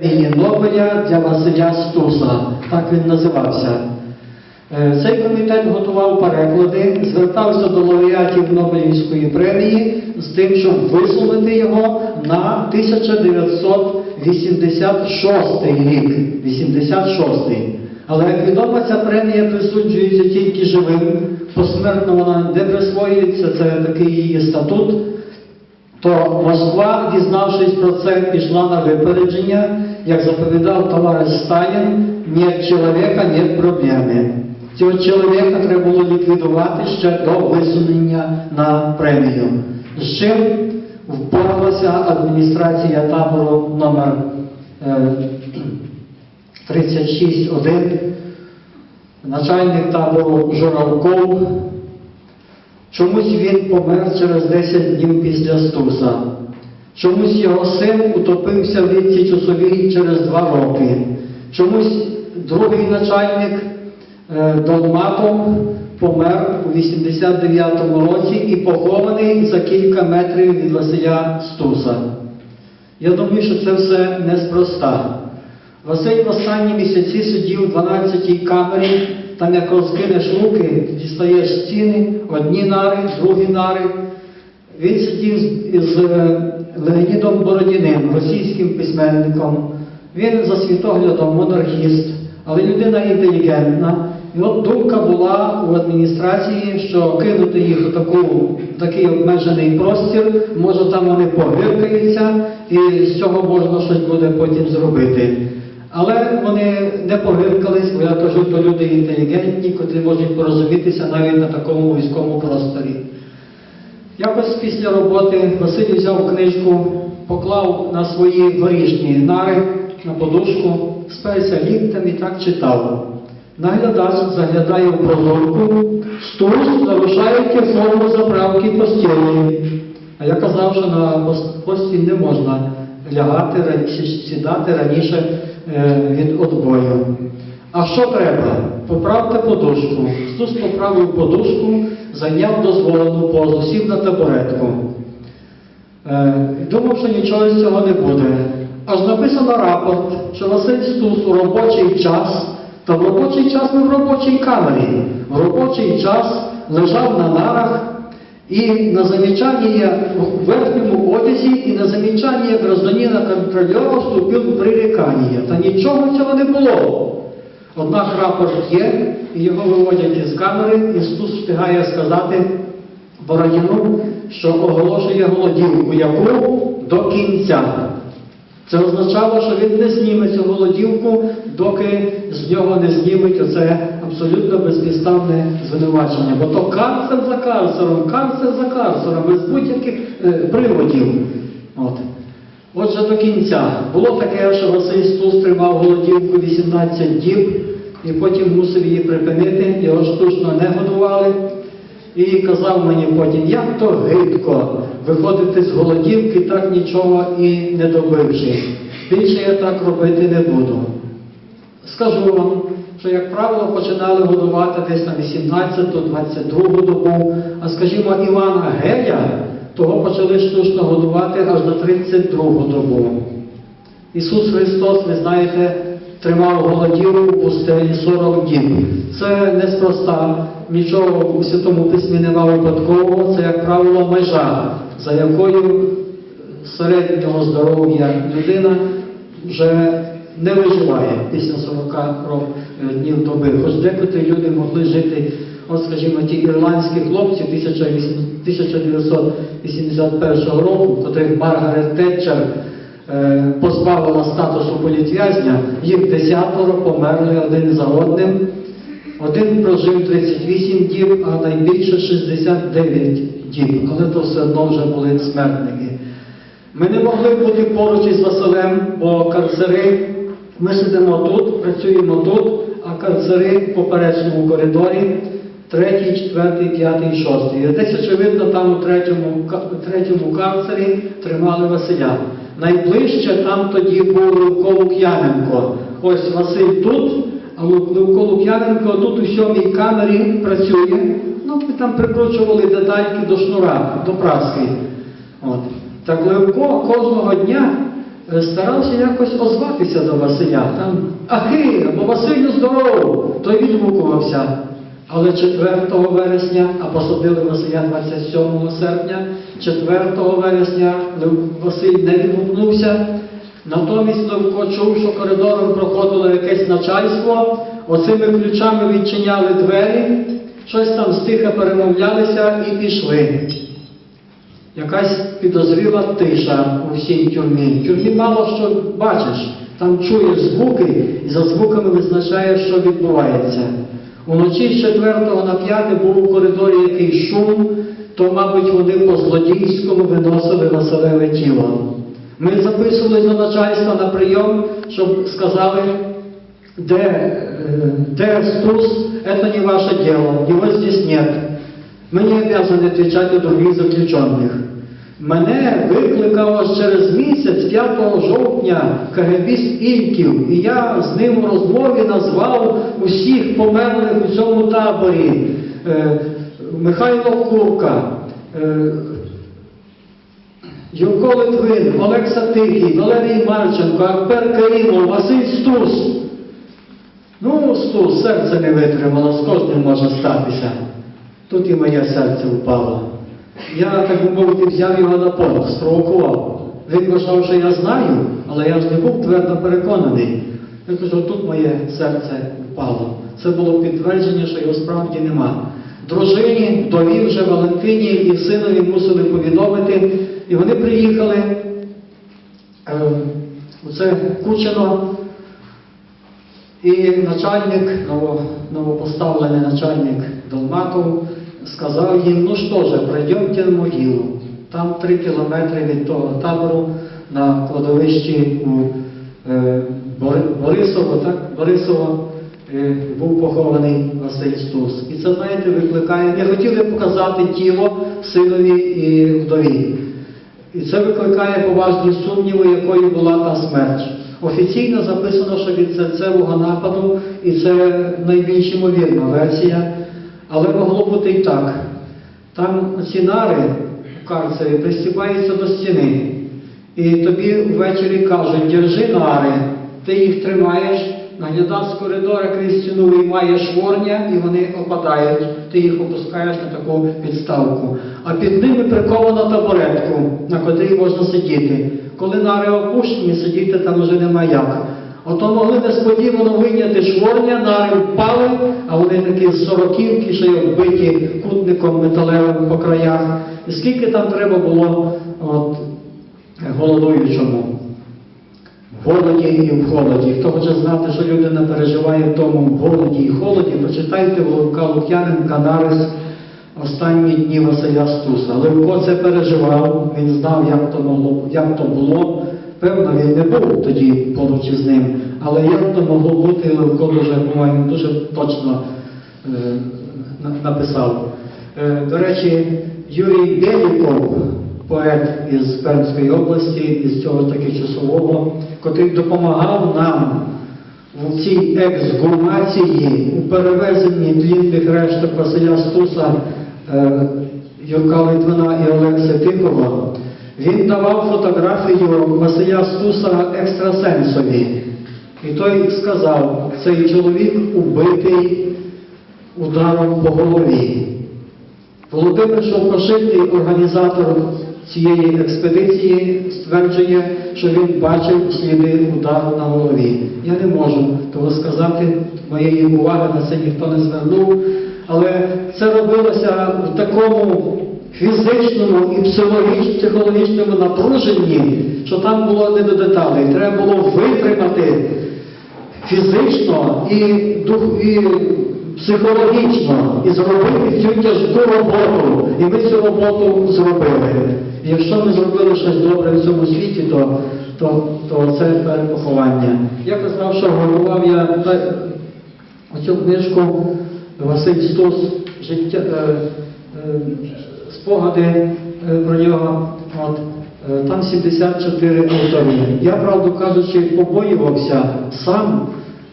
Нобеля для Василя Стуса, так він називався. Е, Цей комітет готував переклади, звертався до лауреатів Нобелівської премії з тим, щоб висунути його на 1986 рік. 86. Але як відомо, ця премія присуджується тільки живим, посмертно вона не присвоюється, це такий її статут то Москва, дізнавшись про це, пішла на випередження, як заповідав товариш Сталін, ні чоловіка, ні проблеми. Цього чоловіка треба було ліквідувати ще до висунення на премію. З чим впоралася адміністрація табору номер е, 36.1, начальник табору Журавков, Чомусь він помер через 10 днів після Стуса. Чомусь його син утопився в річці Чусовій через два роки. Чомусь другий начальник е, Долматов помер у 89-му році і похований за кілька метрів від Василя Стуса. Я думаю, що це все неспроста. Василь в останні місяці сидів у 12-й камері, там як розкинеш руки, дістаєш стіни, одні нари, другі нари. Він сидів з, е, Леонідом Бородіним, російським письменником. Він за світоглядом монархіст, але людина інтелігентна. І от думка була у адміністрації, що кинути їх у такий обмежений простір, може там вони погиркаються, і з цього можна щось буде потім зробити. Але вони не погиркались, бо я кажу, то люди інтелігентні, котрі можуть порозумітися навіть на такому військовому просторі. Якось після роботи Василь взяв книжку, поклав на свої горішні нари на подушку, сперся ліктем і так читав. Наглядач заглядає в прозорку, стус залишаєте форму заправки постілі. А я казав, що на постіль не можна лягати, сідати раніше е, від отбою. А що треба? Поправте подушку. Стус поправив подушку, зайняв дозволену позу, сів на табуретку. Е, думав, що нічого з цього не буде. Аж написано рапорт, що Василь Стус у робочий час, та в робочий час не в робочій камері, в робочий час лежав на нарах і на замечание в верхньому одязі, і на замечание гражданина контролера вступив в прирікання. Та нічого цього не було. Однак рапорт є, і його виводять із камери, і Стус встигає сказати Бородіну, що оголошує голодівку, яку до кінця. Це означало, що він не зніме цю голодівку, доки з нього не знімуть оце абсолютно безпідставне звинувачення. Бо то карцер за карцером, карцер за карцером, без будь-яких е, приводів. От. Отже, до кінця. Було таке, що Василь Стус тримав голодівку 18 діб і потім мусив її припинити, його штучно не годували. І казав мені потім, як то гидко виходити з голодівки, так нічого і не добивши. Більше я так робити не буду. Скажу вам, що, як правило, починали годувати десь на 18-22 добу, а скажімо, Івана Гея, того почали штучно годувати аж на 32-го добу. Ісус Христос, ви знаєте, тримав голодівку в пустелі 40 діб. Це неспроста, нічого у Святому Письмі нема випадкового, це, як правило, межа, за якою середнього здоров'я людина вже не виживає після 40 рок- е, днів доби. Хоч декотрі люди могли жити, от скажімо, ті ірландські хлопці 1981 року, котрих Маргарет Тетчер е, позбавила статусу політв'язня, їх десятеро померли один за одним. Один прожив 38 діб, а найбільше 69 діб, але то все одно вже були смертники. Ми не могли бути поруч із Василем, бо карцери, ми сидимо тут, працюємо тут, а карцери в поперечному коридорі, третій, четвертий, п'ятий, шостий. Десь, очевидно, там у третьому, третьому карцері тримали Василя. Найближче там тоді був Левко Лук'яненко. Ось Василь тут, а Левко Лук'яненко тут у сьомій камері працює. Ну, ми там прикручували детальки до шнура, до праски. От. Так Левко кожного дня старався якось озватися до Василя. Там Ахи, або Василю здоров! Той відгукувався. Але 4 вересня, а посадили Василя 27 серпня, 4 вересня Василь не відгукнувся. Натомість Левко чув, що коридором проходило якесь начальство, оцими ключами відчиняли двері, щось там стиха перемовлялися і пішли. Якась підозріла тиша у всій тюрмі. В тюрмі мало що бачиш, там чуєш звуки і за звуками визначаєш, що відбувається. Уночі з 4 на 5 був у коридорі якийсь шум, то, мабуть, вони по-злодійському виносили Василеве тіло. Ми записували до начальства на прийом, щоб сказали, де, е, де Стус, это не ваше дело, его здесь нет. Мы не обязаны отвечать на других заключенных. Мене викликав аж через місяць, 5 жовтня, КГБіст Ільків, і я з ним у розмові назвав усіх померлих у цьому таборі. Е, Михайло Курка, е, Юрко Литвин, Олекса Тихий, Валерій Марченко, Акпер Карімов, Василь Стус. Ну, Стус, серце не витримало, з кожним може статися. Тут і моє серце впало. Я, так би мовити, взяв його на понт, спровокував. Він вважав, що я знаю, але я ж не був твердо переконаний. Я кажу, тут моє серце впало. Це було підтвердження, що його справді нема. Дружині, вдові вже Валентині і синові мусили повідомити, і вони приїхали. Е, Оце Кучино, і начальник, ново- новопоставлений начальник Долматов, сказав їм, ну що ж, пройдемте на могилу. Там три кілометри від того табору на кладовищі у е, Борисово, так? Борисово е, був похований Василь Стус. І це, знаєте, викликає. Не хотіли показати тіло синові і вдові. І це викликає поважні сумніви, якою була та смерть. Офіційно записано, що від серцевого нападу, і це найбільш ймовірна версія, але могло бути і так. Там ці нари в карцері пристібаються до стіни. І тобі ввечері кажуть, держи нари, ти їх тримаєш, наглядач з коридора крізь стіну виймає шворня і вони опадають. Ти їх опускаєш на таку підставку. А під ними приковано табуретку, на котрій можна сидіти. Коли нари опущені, сидіти там вже нема як. Ото могли несподівано вийняти шворня, нари впали, а вони такі з сороківки, що й оббиті кутником металевим по краях. І скільки там треба було от, голодуючому? В голоді і в холоді. Хто хоче знати, що людина переживає в тому в голоді і холоді, почитайте Левка Лук'яненка нарис останні дні Василя Стуса. Левко це переживав, він знав, як то, могло, як то було. Певно, він не був тоді поруч із ним, але як то могло бути, Левко дуже, по-моєму, дуже точно е, написав. Е, До речі, Юрій Беліков, поет із Пермської області, із цього таки часового, котрий допомагав нам у цій ексгумації, у перевезенні тлінних решток Василя Стуса, е, Юрка Литвина і Олекси Тихова, він давав фотографію Василя Стуса екстрасенсові. І той сказав, цей чоловік убитий ударом по голові. Володимир Шовкошитий, організатор цієї експедиції, стверджує, що він бачив сліди удару на голові. Я не можу того сказати, моєї уваги на це ніхто не звернув, але це робилося в такому фізичному і психологічному напруженні, що там було не до деталей. Треба було витримати фізично і, дух, і психологічно і зробити цю тяжку роботу. І ми цю роботу зробили. І якщо ми зробили щось добре в цьому світі, то, то, то це перепоховання. Я казав, що готував я оцю книжку Василь Стус життя, е, е, спогади е, про нього. От, е, там 74 автори. Я, правду кажучи, побоювався сам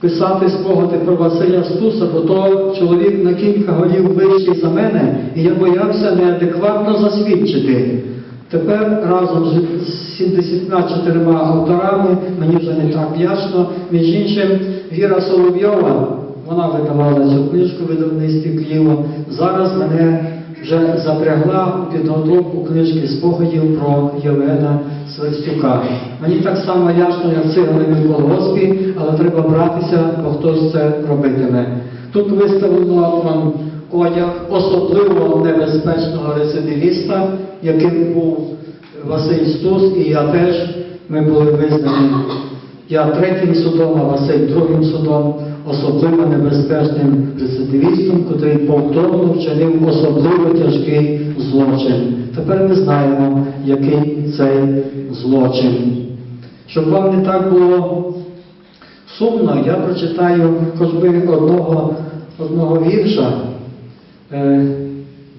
писати спогади про Василя Стуса, бо то чоловік на кілька голів вищий за мене, і я боявся неадекватно засвідчити. Тепер разом з- з 74 авторами, мені вже не так ясно, між іншим, Віра Соловйова, вона видавала цю книжку в видавництві Кліво, зараз мене вже запрягла у підготовку книжки спогадів про Євгена Сверстюка. Мені так само ясно, як цигани в колгоспі, але треба братися, бо хтось це робитиме. Тут виставлено вам одяг особливо небезпечного рецидивіста, яким був Василь Стус, і я теж, ми були визнані. Я третім судом, а Василь другим судом, особливо небезпечним рецидивістом, котрий повторно вчинив особливо тяжкий злочин. Тепер ми знаємо, який цей злочин. Щоб вам не так було сумно, я прочитаю хоч би одного, одного вірша, е,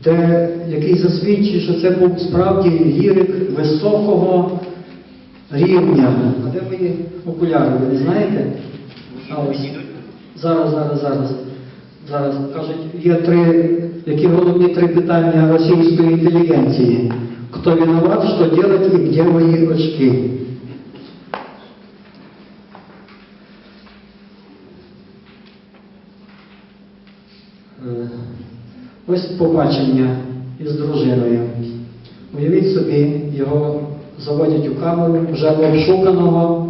де, який засвідчує, що це був справді лірик високого рівня. А де мої окуляри, ви не знаєте? А ось. Зараз, зараз, зараз. Зараз кажуть, є три, які головні три питання російської інтелігенції. Хто виноват, що делать і где мої очки? Е, Ось побачення із дружиною. Уявіть собі, його заводять у камеру, вже обшуканого,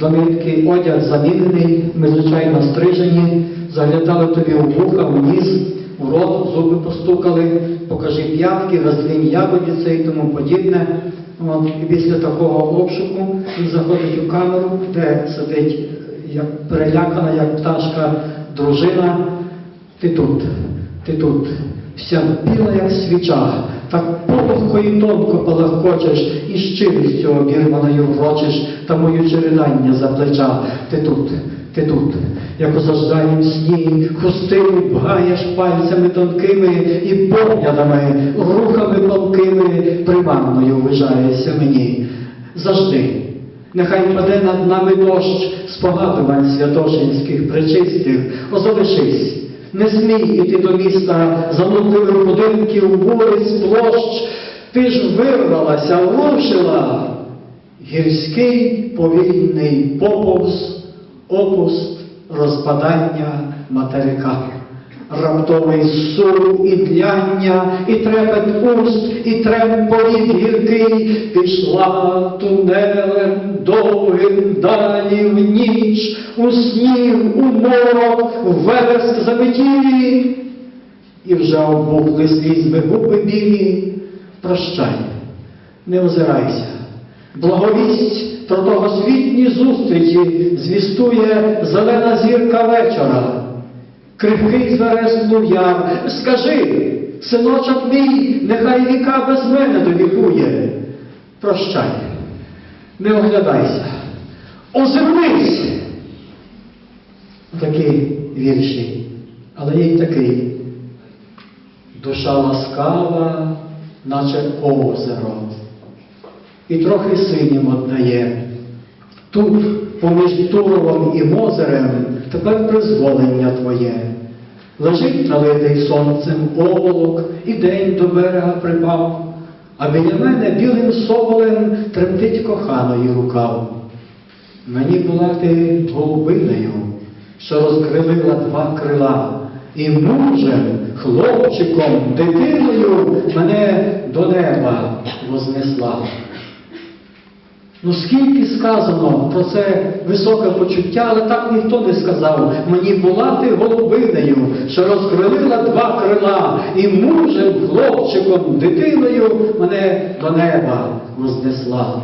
домітки одяг замінений, ми звичайно стрижені, заглядали тобі у вуха, в ніс, у рот, зуби постукали, покажи п'ятки, роздвинь ягодиці і тому подібне. От, і після такого обшуку він заходить у камеру, де сидить як перелякана, як пташка, дружина. Ти тут, ти тут, вся біла, як свіча, так полухко і тонко палахкочеш, і щирістю обірваною врочиш, та мою чередання за плеча. Ти тут, ти тут, як у зажданім сні, хустину бгаєш пальцями тонкими і поглядами, рухами палкими, приманною ввижаєшся мені. Завжди. Нехай паде над нами дощ спогадувань святошинських причистих, озалишись. Не смій іти до міста занудливих будинків, вулиць, площ. Ти ж вирвалася, рушила. Гірський повільний поповз, опуст розпадання материка. Раптовий сур і дляння, і трепет уст, і тремполіт гіркий, пішла тунелем довгим далі в ніч, у сніг, у морок, в вереск заметілі, і вже обухли слізьми губи білі. Прощай, не озирайся. Благовість про тогосвітні зустрічі звістує зелена зірка вечора. Крихкий звереснув яр. Скажи, синочок мій, нехай віка без мене довікує. Прощай, не оглядайся, озирнись. Такі вірші, але є й такий. Душа ласкава, наче озеро, і трохи синім однає. Тут, поміж Туровом і Мозерем, тепер призволення твоє. Лежить налитий сонцем оволок, і день до берега припав, а біля мене білим соболем тремтить коханої рукав. Мені була ти голубиною, що розкрилила два крила, і мужем, хлопчиком, дитиною мене до неба вознесла. Ну скільки сказано про це високе почуття, але так ніхто не сказав. Мені була ти голубинею, що розкрилила два крила, і мужем, хлопчиком, дитиною мене до неба вознесла.